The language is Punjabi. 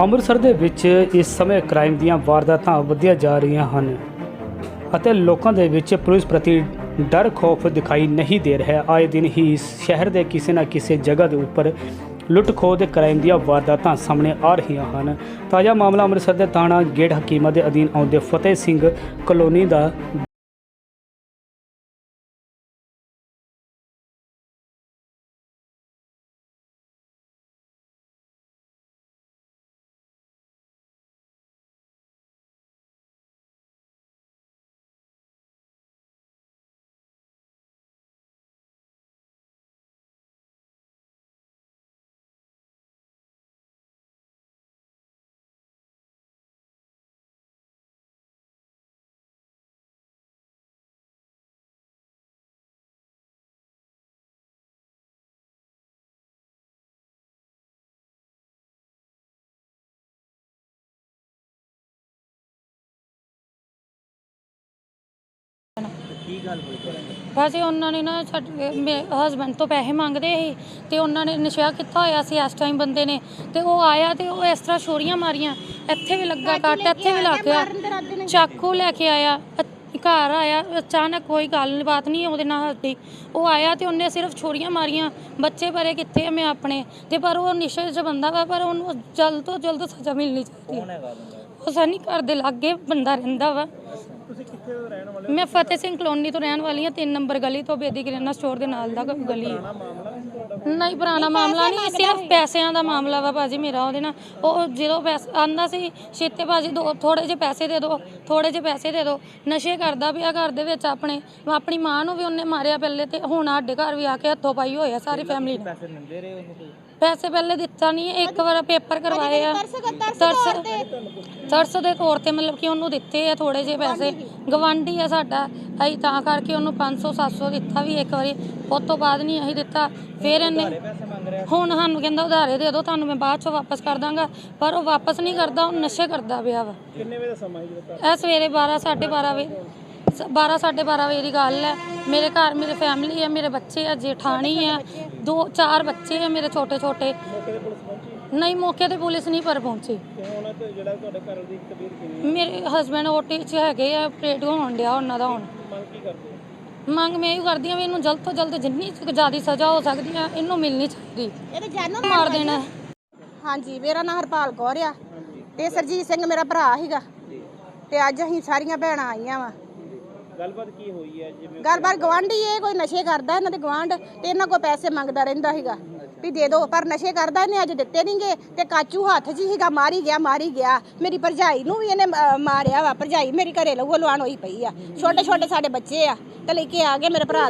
ਅੰਮ੍ਰਿਤਸਰ ਦੇ ਵਿੱਚ ਇਸ ਸਮੇਂ ਕ੍ਰਾਈਮ ਦੀਆਂ ਵਾਰਦਾਤਾਂ ਵਧੀਆਂ ਜਾ ਰਹੀਆਂ ਹਨ ਅਤੇ ਲੋਕਾਂ ਦੇ ਵਿੱਚ ਪੁਲਿਸ ਪ੍ਰਤੀ ਡਰ, ਖੌਫ ਦਿਖਾਈ ਨਹੀਂ ਦੇ ਰਿਹਾ। ਆਏ ਦਿਨ ਹੀ ਸ਼ਹਿਰ ਦੇ ਕਿਸੇ ਨਾ ਕਿਸੇ ਜਗ੍ਹਾ ਦੇ ਉੱਪਰ ਲੁੱਟ ਖੋਹ ਦੇ ਕ੍ਰਾਈਮ ਦੀਆਂ ਵਾਰਦਾਤਾਂ ਸਾਹਮਣੇ ਆ ਰਹੀਆਂ ਹਨ। ਤਾਜ਼ਾ ਮਾਮਲਾ ਅੰਮ੍ਰਿਤਸਰ ਦੇ ਥਾਣਾ ਗੇਟ ਹਕੀਮਾ ਦੇ ਅਧੀਨ ਆਉਂਦੇ ਫਤਿਹ ਸਿੰਘ ਕਲੋਨੀ ਦਾ ਵੈਸੇ ਉਹਨਾਂ ਨੇ ਨਾ ਸਾਡੇ ਹਸਬੰਡ ਤੋਂ ਪੈਸੇ ਮੰਗਦੇ ਸੀ ਤੇ ਉਹਨਾਂ ਨੇ ਨਸ਼ਾ ਕੀਤਾ ਹੋਇਆ ਸੀ ਇਸ ਟਾਈਮ ਬੰਦੇ ਨੇ? ਤੇ ਉਹ ਆਇਆ ਤੇ ਉਹ ਇਸ ਤਰ੍ਹਾਂ ਛੋਰੀਆਂ ਮਾਰੀਆਂ। ਇੱਥੇ ਵੀ ਲੱਗਾ ਕੱਟ ਇੱਥੇ ਵੀ ਲੱਗ ਗਿਆ। ਚਾਕੂ ਲੈ ਕੇ ਆਇਆ ਅ- ਘਰ ਆਇਆ ਅਚਾਨਕ ਕੋਈ ਗੱਲ ਨਹੀਂ ਬਾਤ ਨਹੀਂ ਉਹਦੇ ਨਾਲ ਸਾਡੀ ਉਹ ਆਇਆ ਤੇ ਉਹਨੇ ਸਿਰਫ ਛੋਰੀਆਂ ਮਾਰੀਆਂ। ਬੱਚੇ ਬਾਰੇ ਕਿੱਥੇ ਆ ਮੈਂ ਆਪਣੇ? ਤੇ ਪਰ ਉਹ ਨਿਸ਼ੇ 'ਚ ਬੰਦਾ ਵਾ ਪਰ ਉਹਨੂੰ ਜਲਦ ਤੋਂ ਜਲਦ ਸਜ਼ਾ ਮਿਲਣੀ ਚਾਹੀਦੀ ਹੈ। ਉਹ ਸਾਨੀ ਘਰ ਦੇ ਲਾਗੇ ਬੰਦਾ ਰਹਿੰਦਾ ਵਾ। ਮੈਂ ਫਤਿਹ ਸਿੰਘ ਕਲੋਨੀ ਤੋਂ ਰਹਿਣ ਵਾਲੀ ਹਾਂ 3 ਨੰਬਰ ਗਲੀ ਤੋਂ ਬੇਦੀ ਕਿਰਾਨਾ ਸਟੋਰ ਦੇ ਨਾਲ ਦਾ ਗਲੀ। ਹੈ ਨਹੀਂ ਪੁਰਾਣਾ ਮਾਮਲਾ ਨਹੀਂ ਸਿਰਫ ਪੈਸਿਆਂ ਦਾ ਮਾਮਲਾ ਵਾ ਭਾਜੀ ਮੇਰਾ ਉਹਦੇ ਨਾਲ। ਉਹ ਜਦੋਂ ਪੈਸੇ ਆਂਦਾ ਸੀ ਛੇਤੇ ਭਾਜੀ ਦੋ ਥੋੜੇ ਜਿਹੇ ਪੈਸੇ ਦੇ ਦਿਓ ਥੋੜੇ ਜਿਹੇ ਪੈਸੇ ਦੇ ਦਿਓ ਨਸ਼ੇ ਕਰਦਾ ਪਿਆ ਘਰ ਦੇ ਵਿੱਚ ਆਪਣੇ ਆਪਣੀ ਮਾਂ ਨੂੰ ਵੀ ਉਹਨੇ ਮਾਰਿਆ ਪਹਿਲੇ ਤੇ ਹੁਣ ਸਾਡੇ ਘਰ ਵੀ ਆ ਕੇ ਹੱਥੋਂ ਪਾਈ ਹੋਇਆ ਸਾਰੀ ਫੈਮਿਲੀ ਨੇ। ਪੈਸੇ ਪਹਿਲੇ ਦਿੱਤਾ ਨਹੀਂ ਇੱਕ ਵਾਰ ਪੇਪਰ ਕਰਵਾਏ ਆ। ਤਰਸ ਤਰਸ ਦੇ। ਤੌਰ ਤੇ ਮਤਲਬ ਕਿ ਉਹਨੂੰ ਦਿੱਤੇ ਆ ਥੋੜੇ ਜਿਹੇ ਪੈਸੇ। ਗਵਾਂਢੀ ਆ ਸਾਡਾ। ਅਸੀਂ ਤਾਂ ਕਰਕੇ ਉਹਨੂੰ 500 700 ਦਿੱਤਾ ਵੀ ਇੱਕ ਵਾਰੀ। ਉਸ ਤੋਂ ਬਾਅਦ ਨਹੀਂ ਅਸੀਂ ਦਿੱਤਾ। ਫਿਰ ਇਹਨੇ ਹੁਣ ਸਾਨੂੰ ਕਹਿੰਦਾ ਉਧਾਰੇ ਦੇ ਦਿਓ ਤੁਹਾਨੂੰ ਮੈਂ ਬਾਅਦ ਚੋਂ ਵਾਪਸ ਕਰ ਦਾਂਗਾ। ਪਰ ਉਹ ਵਾਪਸ ਨਹੀਂ ਕਰਦਾ ਉਹ ਨਸ਼ੇ ਕਰਦਾ ਪਿਆ ਵਾ। ਕਿੰਨੇ ਵਜੇ ਦਾ ਸਮਾਂ ਸੀ ਜਿਹੜਾ ਇਹ ਸਵੇਰੇ 12 12:30 ਵਜੇ। 12 12:30 ਵਜੇ ਦੀ ਗੱਲ ਹੈ। ਮੇਰੇ ਘਰ ਮੇਰੇ ਫੈਮਿਲੀ ਹੈ ਮੇਰੇ ਬੱਚੇ ਆ ਜੇਠਾਣੀ ਆ ਦੋ ਚਾਰ ਬੱਚੇ ਆ ਮੇਰੇ ਛੋਟੇ ਛੋਟੇ। ਨਹੀਂ ਮੌਕੇ ਤੇ ਪੁਲਿਸ ਨਹੀਂ ਪਰ ਪਹੁੰਚੀ। ਮੇਰੇ ਹਸਬੰਡ ਓਟੀ 'ਚ ਹੈਗੇ ਆ ਆਪਰੇਟ ਹੋਣ ਡਿਆ ਉਹਨਾਂ ਦਾ ਹੁਣ। ਮੰਗ ਹੋ? ਮੈਂ ਇਹ ਕਰਦੀ ਆ ਵੀ ਇਹਨੂੰ ਜਲਦ ਤੋਂ ਜਲਦ ਜਿੰਨੀ ਜ਼ਿਆਦਾ ਸਜ਼ਾ ਹੋ ਸਕਦੀ ਆ ਇਹਨੂੰ ਮਿਲਣੀ ਚਾਹੀਦੀ। ਇਹਦੇ ਜਾਨੋਂ ਮਾਰ ਦੇਣਾ। ਹਾਂਜੀ ਮੇਰਾ ਨਾਮ ਹਰਪਾਲ ਕੌਰ ਆ। ਤੇ ਸਰਜੀਤ ਸਿੰਘ ਮੇਰਾ ਭਰਾ ਸੀਗਾ। ਤੇ ਅੱਜ ਅਸੀਂ ਸਾਰੀਆਂ ਭੈਣਾਂ ਆਈਆਂ ਵਾ। ਗੱਲਬਾਤ ਕੀ ਹੋਈ ਹੈ? ਜਿਵੇਂ ਘਰ-ਬਾਰ ਗਵਾਂਢੀ ਇਹ ਕੋਈ ਨਸ਼ੇ ਕਰਦਾ ਇਹਨਾਂ ਦੇ ਗਵਾਂਢ ਤੇ ਇਹਨਾਂ ਕੋਲ ਪੈਸੇ ਮੰਗਦਾ ਰਹਿੰਦਾ ਸੀਗਾ ਵੀ ਦੇ ਦਿਓ ਪਰ ਨਸ਼ੇ ਕਰਦਾ ਇਹਨੇ ਅੱਜ ਦਿੱਤੇ ਨਹੀਂਗੇ ਤੇ ਕਾਚੂ ਹੱਥ 'ਚ ਹੀ ਸੀਗਾ ਮਾਰੀ ਗਿਆ ਮਾਰੀ ਗਿਆ। ਮੇਰੀ ਭਰਜਾਈ ਨੂੰ ਵੀ ਇਹਨੇ ਅਹ, ਮਾਰਿਆ ਵਾ ਭਰਜਾਈ ਮੇਰੀ ਘਰੇ ਲਹੂ ਲਵਾਣ ਹੋਈ ਪਈ ਆ। ਛੋਟੇ ਛੋਟੇ ਸਾਡੇ ਬੱਚੇ ਆ ਤੇ ਲੈ ਕੇ ਆ ਗਏ ਮੇਰੇ ਭਰਾ